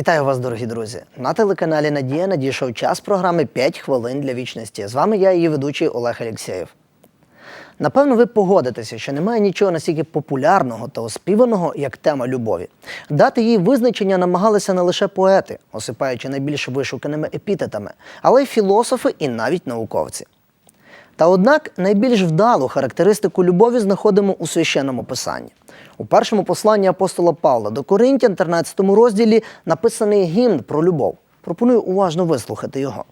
Вітаю вас, дорогі друзі! На телеканалі Надія надійшов час програми «5 хвилин для вічності. З вами я, її ведучий Олег Алєксєєв. Напевно, ви погодитеся, що немає нічого настільки популярного та оспіваного, як тема любові. Дати їй визначення намагалися не лише поети, осипаючи найбільш вишуканими епітетами, але й філософи і навіть науковці. Та однак найбільш вдалу характеристику любові знаходимо у священному писанні. У першому посланні апостола Павла до Коринтян, 13 розділі, написаний гімн про любов. Пропоную уважно вислухати його.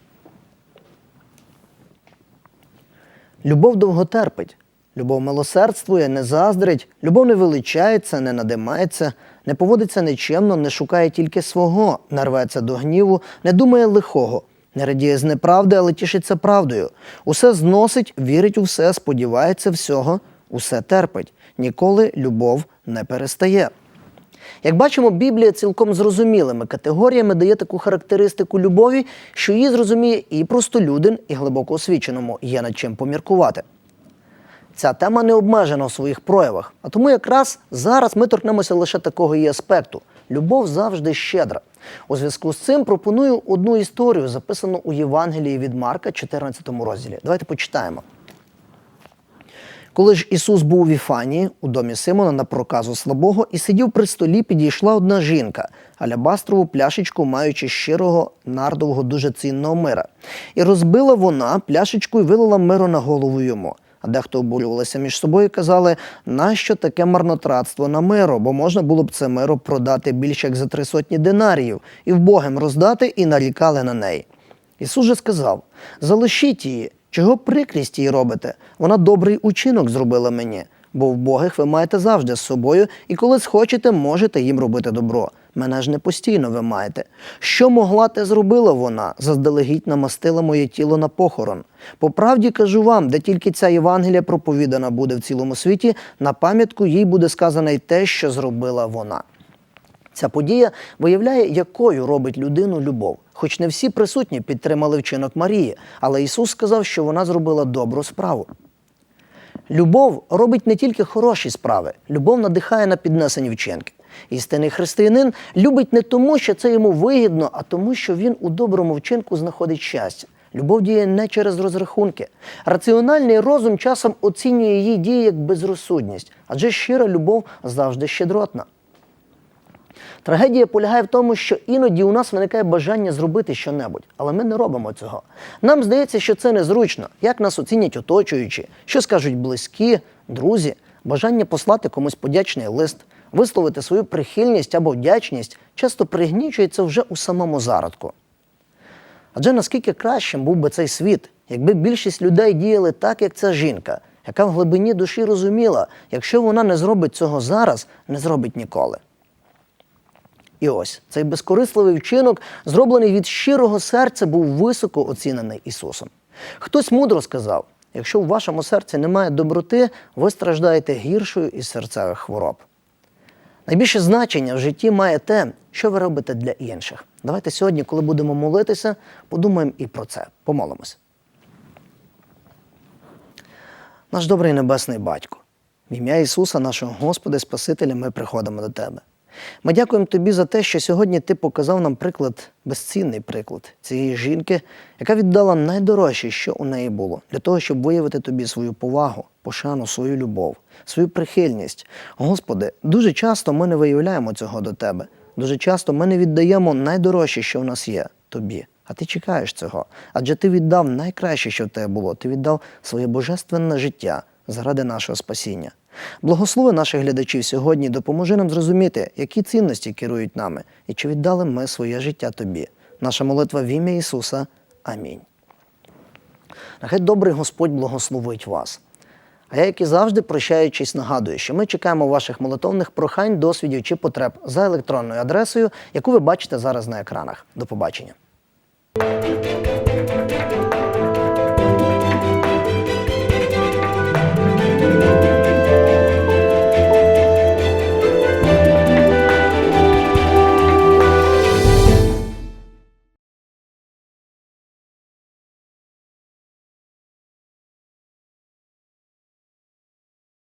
Любов довго терпить, любов милосердствує, не заздрить, любов не величається, не надимається, не поводиться нечемно, не шукає тільки свого, не рветься до гніву, не думає лихого, не радіє з неправди, але тішиться правдою. Усе зносить, вірить у все, сподівається всього, усе терпить. Ніколи любов не перестає. Як бачимо, Біблія цілком зрозумілими категоріями дає таку характеристику любові, що її зрозуміє і простолюдин, і глибоко освіченому є над чим поміркувати. Ця тема не обмежена у своїх проявах, а тому якраз зараз ми торкнемося лише такого її аспекту. Любов завжди щедра. У зв'язку з цим пропоную одну історію, записану у Євангелії від Марка, 14 розділі. Давайте почитаємо. Коли ж Ісус був у Віфанії, у домі Симона на проказу слабого, і сидів при столі, підійшла одна жінка, алябастрову пляшечку, маючи щирого нардового дуже цінного мира. І розбила вона пляшечку і вилила миру на голову йому. Дехто обурювалися між собою і казали, нащо таке марнотратство на миро, бо можна було б це миро продати більше як за три сотні динаріїв, і вбогим роздати, і нарікали на неї. Ісус же сказав: залишіть її, чого прикрість їй робите? Вона добрий учинок зробила мені, бо вбогих ви маєте завжди з собою, і коли схочете, можете їм робити добро. Мене ж не постійно ви маєте. Що могла, те зробила вона, заздалегідь намастила моє тіло на похорон. По правді кажу вам, де тільки ця Євангелія проповідана буде в цілому світі, на пам'ятку їй буде сказано й те, що зробила вона. Ця подія виявляє, якою робить людину любов. Хоч не всі присутні підтримали вчинок Марії, але Ісус сказав, що вона зробила добру справу. Любов робить не тільки хороші справи, любов надихає на піднесені вчинки. Істинний християнин любить не тому, що це йому вигідно, а тому, що він у доброму вчинку знаходить щастя. Любов діє не через розрахунки. Раціональний розум часом оцінює її дії як безрозсудність, адже щира любов завжди щедротна. Трагедія полягає в тому, що іноді у нас виникає бажання зробити щонебудь, але ми не робимо цього. Нам здається, що це незручно, як нас оцінять оточуючі, що скажуть близькі, друзі, бажання послати комусь подячний лист, висловити свою прихильність або вдячність часто пригнічується вже у самому зародку. Адже наскільки кращим був би цей світ, якби більшість людей діяли так, як ця жінка, яка в глибині душі розуміла, якщо вона не зробить цього зараз, не зробить ніколи. І ось цей безкорисливий вчинок, зроблений від щирого серця, був високо оцінений Ісусом. Хтось мудро сказав: якщо в вашому серці немає доброти, ви страждаєте гіршою із серцевих хвороб. Найбільше значення в житті має те, що ви робите для інших. Давайте сьогодні, коли будемо молитися, подумаємо і про це. Помолимося. Наш добрий небесний батько, в ім'я Ісуса, нашого Господа, Спасителя, ми приходимо до Тебе. Ми дякуємо тобі за те, що сьогодні ти показав нам приклад, безцінний приклад цієї жінки, яка віддала найдорожче, що у неї було, для того, щоб виявити тобі свою повагу, пошану, свою любов, свою прихильність. Господи, дуже часто ми не виявляємо цього до тебе. Дуже часто ми не віддаємо найдорожче, що в нас є, тобі. А ти чекаєш цього. Адже ти віддав найкраще, що в тебе було. Ти віддав своє божественне життя заради нашого спасіння. Благослови наших глядачів сьогодні, допоможи нам зрозуміти, які цінності керують нами, і чи віддали ми своє життя тобі. Наша молитва в ім'я Ісуса. Амінь. Нехай добрий Господь благословить вас. А я, як і завжди, прощаючись, нагадую, що ми чекаємо ваших молитовних прохань, досвідів чи потреб за електронною адресою, яку ви бачите зараз на екранах. До побачення.